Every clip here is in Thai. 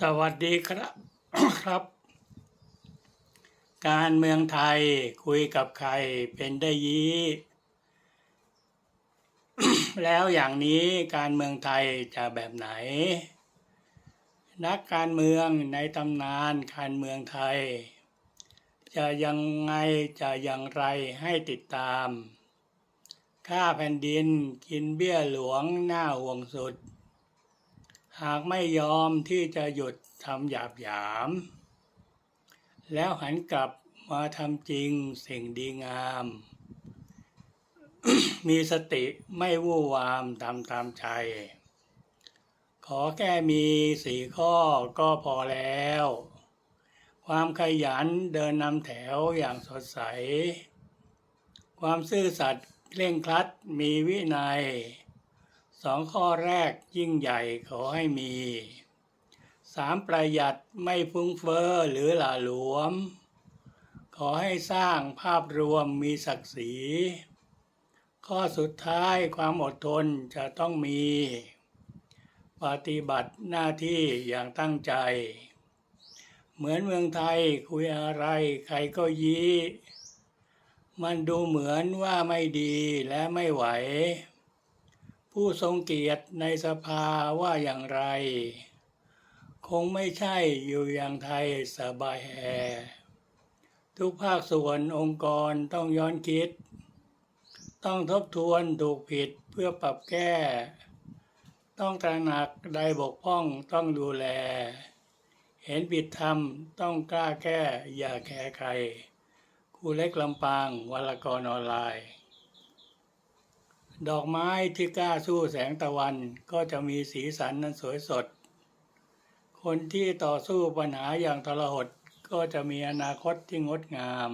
สวัสดีครับครับ การเมืองไทยคุยกับใครเป็นได้ยี้ แล้วอย่างนี้การเมืองไทยจะแบบไหน นักการเมืองในตำนานการเมืองไทย จะยังไงจะอย่างไรให้ติดตามข้าแผ่นดินกินเบี้ยหลวงหน้าห่วงสุด หากไม่ยอมที่จะหยุดทำหยาบหยาม แล้วหันกลับมาทำจริงสิ่งดีงาม มีสติไม่วู่วามตามตามใจ ขอแค่มีสี่ข้อก็พอแล้ว ความขยันเดินนำแถวอย่างสดใส ความซื่อสัตย์เร่งครัดมีวินัย สองข้อแรกยิ่งใหญ่ขอให้มีสามประหยัดไม่ฟุ้งเฟ้อหรือหล่าหลวม ขอให้สร้างภาพรวมมีศักดิ์ศรี ข้อสุดท้ายความอดทนจะต้องมี ปฏิบัติหน้าที่อย่างตั้งใจ เหมือนเมืองไทยคุยอะไรใครก็ยี้ มันดูเหมือนว่าไม่ดีและไม่ไหว ผู้ทรงเกียรติในสภาว่าอย่างไร คงไม่ใช่อยู่อย่างไทยสบายแฮทุกภาคส่วนองค์กรต้องย้อนคิด ต้องทบทวนถูกผิดเพื่อปรับแก้ ต้องตระหนักใดบกพร่องต้องดูแล เห็นผิดธรรมต้องกล้าแก้อย่าแคร์ใครครูเล็กลำปางวลกรออนไลน์ ดอกไม้ที่กล้าสู้แสงตะวันก็จะมีสีสันนั้นสวยสด คนที่ต่อสู้ปัญหาอย่างทรหดก็จะมีอนาคตที่งดงาม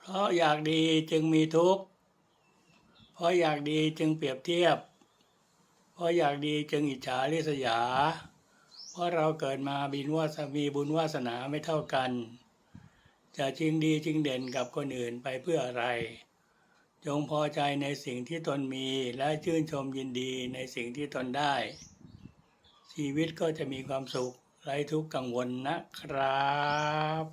เพราะอยากดีจึงมีทุกข์ เพราะอยากดีจึงเปรียบเทียบ เพราะอยากดีจึงอิจฉาริษยา เพราะเราเกิดมาบินว่ามีบุญวาสนาไม่เท่ากัน จะจริงดีจริงเด่นกับคนอื่นไปเพื่ออะไร จงพอใจในสิ่งที่ตนมีและชื่นชมยินดีในสิ่งที่ตนได้ ชีวิตก็จะมีความสุขไร้ทุกข์กังวลนะครับ